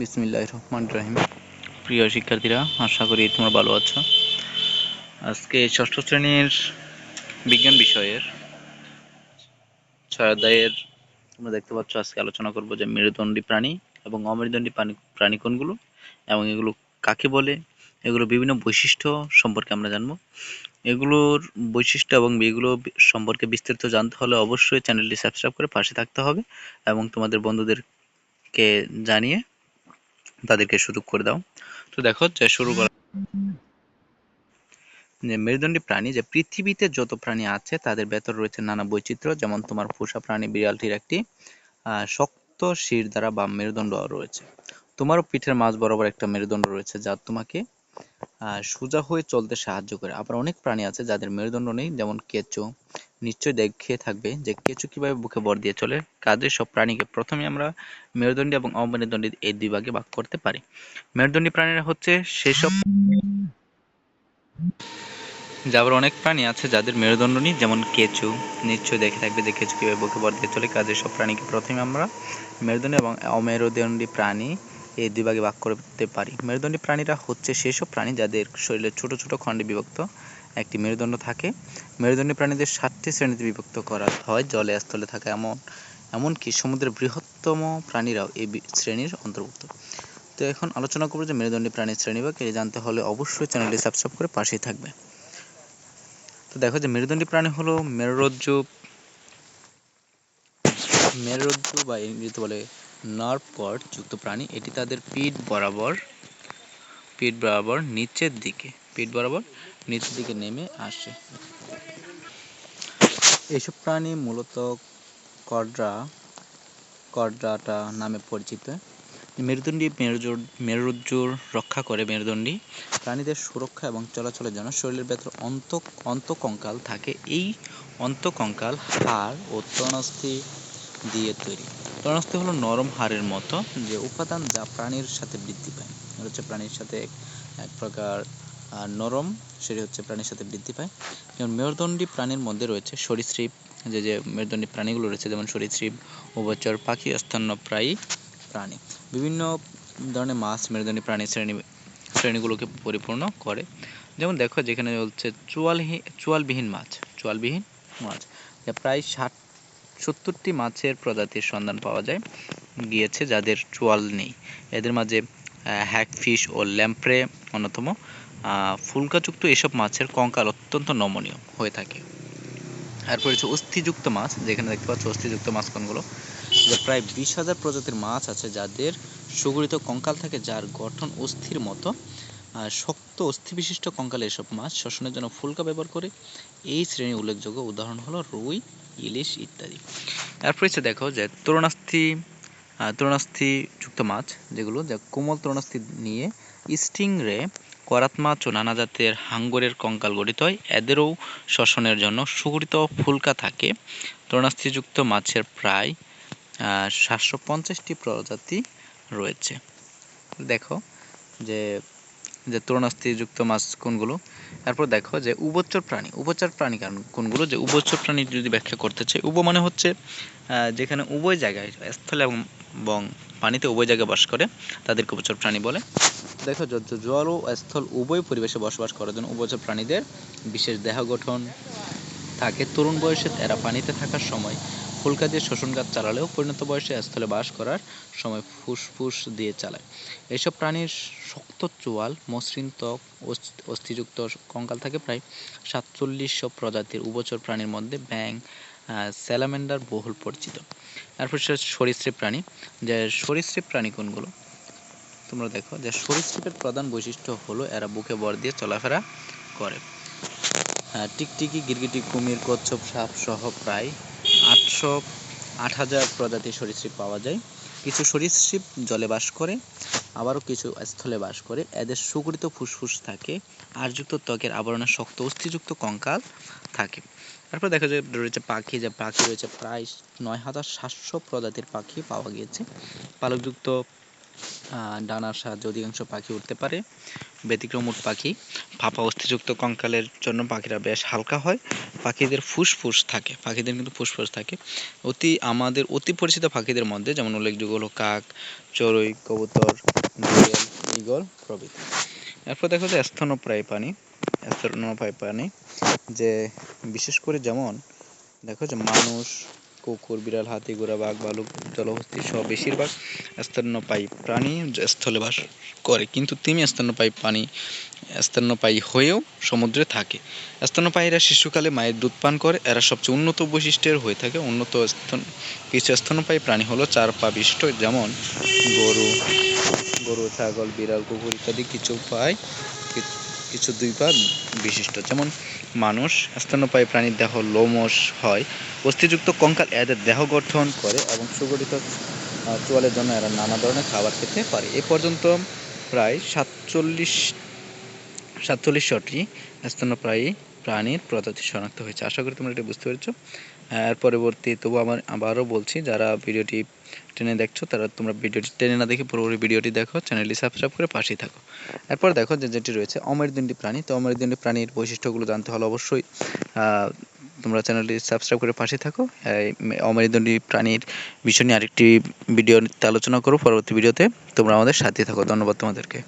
বিসমিল্লাহ রহমান রহিম। প্রিয় শিক্ষার্থীরা, আশা করি তোমরা ভালো আছো। আজকে ষষ্ঠ শ্রেণির বিজ্ঞান বিষয়ের ছয় অধ্যায়ের তোমরা দেখতে পাচ্ছ, আজকে আলোচনা করব যে মেরুদণ্ডী প্রাণী এবং অমেরুদণ্ডী প্রাণী প্রাণী কোনগুলো এবং এগুলো কাকে বলে এগুলো বিভিন্ন বৈশিষ্ট্য সম্পর্কে আমরা জানব। এগুলোর বৈশিষ্ট্য এবং এগুলো সম্পর্কে বিস্তারিত জানতে হলে অবশ্যই চ্যানেলটি সাবস্ক্রাইব করে পাশে থাকতে হবে এবং তোমাদের বন্ধুদেরকে জানিয়ে তাদেরকে সুযোগ করে দাও। তো দেখো যে শুরু করা যে মেরুদণ্ডী প্রাণী, যে পৃথিবীতে যত প্রাণী আছে, তাদের ভেতর রয়েছে নানা বৈচিত্র্য, যেমন তোমার পোষা প্রাণী, বিড়ালটির একটি শক্ত শির দ্বারা বা মেরুদণ্ড রয়েছে। তোমারও পিঠের মাঝ বরাবর একটা মেরুদণ্ড রয়েছে যা তোমাকে সোজা হয়ে চলতে সাহায্য করে। আবার অনেক প্রাণী আছে যাদের মেরুদণ্ড নেই, যেমন কেঁচো। নিশ্চয়ই দেখে থাকবে যে কেঁচো কীভাবে বুকে বর দিয়ে চলে। কাজে সব প্রাণীকে প্রথমে আমরা মেরুদণ্ডী এবং অমেরুদণ্ডী এই দুই ভাগে ভাগ করতে পারি। মেরুদণ্ডী প্রাণীরা হচ্ছে সেসব যে আবার অনেক প্রাণী আছে যাদের মেরুদণ্ড নেই, যেমন কেঁচু। নিশ্চয় দেখে থাকবে যে কেঁচু কীভাবে বুকে বর দিয়ে চলে। কাজে সব প্রাণীকে প্রথমে আমরা মেরুদণ্ডী এবং অমেরুদণ্ডী প্রাণী এই দুই ভাগে ভাগ করতে পারি। মেরুদণ্ডী প্রাণীরা হচ্ছে সেসব প্রাণী যাদের শরীরে ছোট ছোট খণ্ডে বিভক্ত একটি মেরুদণ্ড থাকে। মেরুদণ্ডী প্রাণীদের সাতটি শ্রেণীতে বিভক্ত করা হয়, জলে স্থলে থাকা এমন, এমনকি সমুদ্রের বৃহত্তম প্রাণীরাও এই শ্রেণির অন্তর্ভুক্ত। তো এখন আলোচনা করব যে মেরুদণ্ডী প্রাণীর শ্রেণীভাগ এটি জানতে হলে অবশ্যই চ্যানেলটি সাবস্ক্রাইব করে পাশেই থাকবে। তো দেখো যে মেরুদণ্ডী প্রাণী হলো মেরুরজ্জু মেরুরজ্জু বা ইংরেজিতে বলে নার্ভ কর্ড যুক্ত প্রাণী এটি তাদের পিঠ বরাবর পিঠ বরাবর নিচের দিকে, পিঠ বরাবর নিচের দিকে নেমে আসে। এসব প্রাণী মূলত কড্রা, কড্রাটা নামে পরিচিত। মেরুদণ্ডী মেরুজোর মেরুরজ্জুর রক্ষা করে মেরুদণ্ডী। প্রাণীদের সুরক্ষা এবং চলাচলের জন্য শরীরের ভেতর অন্ত অন্তকঙ্কাল থাকে। এই অন্তকঙ্কাল হাড় ও তরণাস্থি দিয়ে তৈরি। তরণাস্থি হলো নরম হাড়ের মতো যে উপাদান যা প্রাণীর সাথে বৃদ্ধি পায়। হচ্ছে প্রাণীর সাথে এক প্রকার নরম, সেটি হচ্ছে প্রাণীর সাথে বৃদ্ধি পায়। যেমন মেরুদণ্ডী প্রাণীর মধ্যে রয়েছে সরীসৃপ, যে যে মেরুদণ্ডী প্রাণীগুলো রয়েছে, যেমন সরীসৃপ, উভচর, পাখি স্তন্যপ্রায়ী প্রাণী। বিভিন্ন ধরনের মাছ মেরুদণ্ডী প্রাণী শ্রেণি, শ্রেণীগুলোকে পরিপূর্ণ করে। যেমন দেখো, যেখানে বলছে চুয়ালহীন চুয়ালবিহীন মাছ চুয়ালবিহীন মাছ। যা প্রায় ষাট সত্তরটি মাছের প্রজাতির সন্ধান পাওয়া যায়, গিয়েছে যাদের চোয়াল নেই। এদের মাঝে হ্যাকফিশ ও ল্যাম্প্রে অন্যতম। ফুলকাযুক্ত এসব মাছের কঙ্কাল অত্যন্ত নমনীয় হয়ে থাকে। এরপর হচ্ছে অস্থিযুক্ত মাছ, যেখানে দেখতে পাচ্ছ অস্থিযুক্ত মাছ কোনগুলো প্রায় বিশ হাজার প্রজাতির মাছ আছে যাদের সুগঠিত কঙ্কাল থাকে যার গঠন অস্থির মতো। শক্ত অস্থি বিশিষ্ট কঙ্কাল এসব মাছ শোষণের জন্য ফুলকা ব্যবহার করে। এই শ্রেণির উল্লেখযোগ্য উদাহরণ হলো রুই ইলিশ ইত্যাদি। এরপর হচ্ছে দেখো যে তরুণাস্থি তরুণাস্থি যুক্ত মাছ যেগুলো, যা কোমল তরুণাস্থি নিয়ে স্টিং রে করাত মাছ ও নানা জাতের হাঙ্গরের কঙ্কাল গঠিত হয়। এদেরও শ্বসনের জন্য সুগঠিত ফুলকা থাকে। তরুণাস্থিযুক্ত মাছের প্রায় সাতশো পঞ্চাশটি প্রজাতি রয়েছে। দেখো যে যে তরুণাস্থিযুক্ত মাছ কোনগুলো? এরপর দেখো যে উভচর প্রাণী। উভচর প্রাণী কারণ কোনগুলো? যে উভচর প্রাণী যদি ব্যাখ্যা করতে চাই, উভ মানে হচ্ছে যেখানে উভয় জায়গায় স্থলে এবং পানিতে উভয় জায়গায় বাস করে, তাদেরকে উভচর প্রাণী বলে। দেখো যত জল ও স্থল উভয় পরিবেশে বসবাস করার জন্য উভচর প্রাণীদের বিশেষ দেহ গঠন থাকে। তরুণ বয়সে এরা পানিতে থাকার সময় ফুলকা দিয়ে শোষণ গাছ চালালেও পরিণত বয়সে স্থলে বাস করার সময় ফুসফুস দিয়ে চালায়। এসব প্রাণীর শক্ত চোয়াল, মসৃণ ত্বক অস্থিযুক্ত কঙ্কাল থাকে প্রায় সাতচল্লিশশো প্রজাতির। উভচর প্রাণীর মধ্যে ব্যাং স্যালামেন্ডার বহুল পরিচিত। তারপর সে সরীসৃপ প্রাণী। যে সরীসৃপ প্রাণী কোনগুলো? তোমরা দেখো, যে সরীসৃপের প্রধান বৈশিষ্ট্য হলো এরা বুকে বর দিয়ে চলাফেরা করে। টিকটিকি, গিরগিটি, কুমির, কচ্ছপ সাপ সহ প্রায় আটশো আট হাজার প্রজাতির সরীসৃপ পাওয়া যায়। কিছু সরীসৃপ জলে বাস করে, আবারও কিছু স্থলে বাস করে। এদের সুগঠিত ফুসফুস থাকে আরযুক্ত ত্বকের আবরণে শক্ত অস্থিযুক্ত কঙ্কাল থাকে। তারপর দেখা যায়, রয়েছে পাখি, যে পাখি রয়েছে প্রায় নয় হাজার সাতশো প্রজাতির পাখি পাওয়া গিয়েছে। পালকযুক্ত ডানার সাহায্যে অধিকাংশ পাখি উঠতে পারে। ব্যতিক্রম উট পাখি। ফাঁপা অস্থিযুক্ত কঙ্কালের জন্য পাখিরা বেশ হালকা হয়। পাখিদের ফুসফুস থাকে। পাখিদের কিন্তু ফুসফুস থাকে। অতি, আমাদের অতি পরিচিত পাখিদের মধ্যে যেমন উল্লেখযোগ্য হলো কাক, চড়ুই, কবুতর দোয়েল ঈগল প্রভৃতি। এরপর দেখো যে স্তন্যপ্রায়ী প্রাণী। স্তন্যপ্রায়ী প্রাণী যে বিশেষ করে যেমন, দেখো যে মানুষ কুকুর, বিড়াল, হাতি, ঘোড়া, বাঘ ভালুক জলহস্তী সহ বেশিরভাগ স্তন্যপায়ী প্রাণী স্থলে বাস করে। কিন্তু তিমি স্তন্যপায়ী প্রাণী, স্তন্যপায়ী হয়েও সমুদ্রে থাকে। স্তন্যপায়ীরা শিশুকালে মায়ের দুধ পান করে। এরা সবচেয়ে উন্নত বৈশিষ্ট্যের হয়ে থাকে। উন্নত স্তন, কিছু স্তন্যপায়ী প্রাণী হলো চার পা বিশিষ্ট যেমন গরু গরু, ছাগল, বিড়াল, কুকুর ইত্যাদি কিছু পায়। কিছু দুই পা বিশিষ্ট। যেমন, মানুষ, স্তন্যপায়ী প্রাণীর দেহ লোমশ হয়, অস্থিযুক্ত কঙ্কাল এদের দেহ গঠন করে এবং সুগঠিত চোয়ালের জন্য এরা নানা ধরনের খাবার খেতে পারে। এ পর্যন্ত প্রায় সাতচল্লিশ সাতচল্লিশশোটি স্তন্যপ্রায়ী প্রাণীর প্রজাতি শনাক্ত হয়েছে। আশা করি তোমরা এটা বুঝতে পেরেছ। এর পরবর্তী, তবু আমার, আবারও বলছি, যারা ভিডিওটি টেনে দেখছ, তারা তোমরা ভিডিওটি টেনে না দেখে পুরোপুরি ভিডিওটি দেখো, চ্যানেলটি সাবস্ক্রাইব করে পাশেই থাকো। এরপর দেখো যে যেটি রয়েছে অমেরুদণ্ডী প্রাণী। তো অমেরুদণ্ডী প্রাণীর বৈশিষ্ট্যগুলো জানতে হলে অবশ্যই তোমরা চ্যানেলটি সাবস্ক্রাইব করে পাশে থাকো। অমেরুদণ্ডী প্রাণীর বিষয় নিয়ে আরেকটি ভিডিওতে আলোচনা করো পরবর্তী ভিডিওতে। তোমরা আমাদের সাথে থাকো। ধন্যবাদ তোমাদেরকে।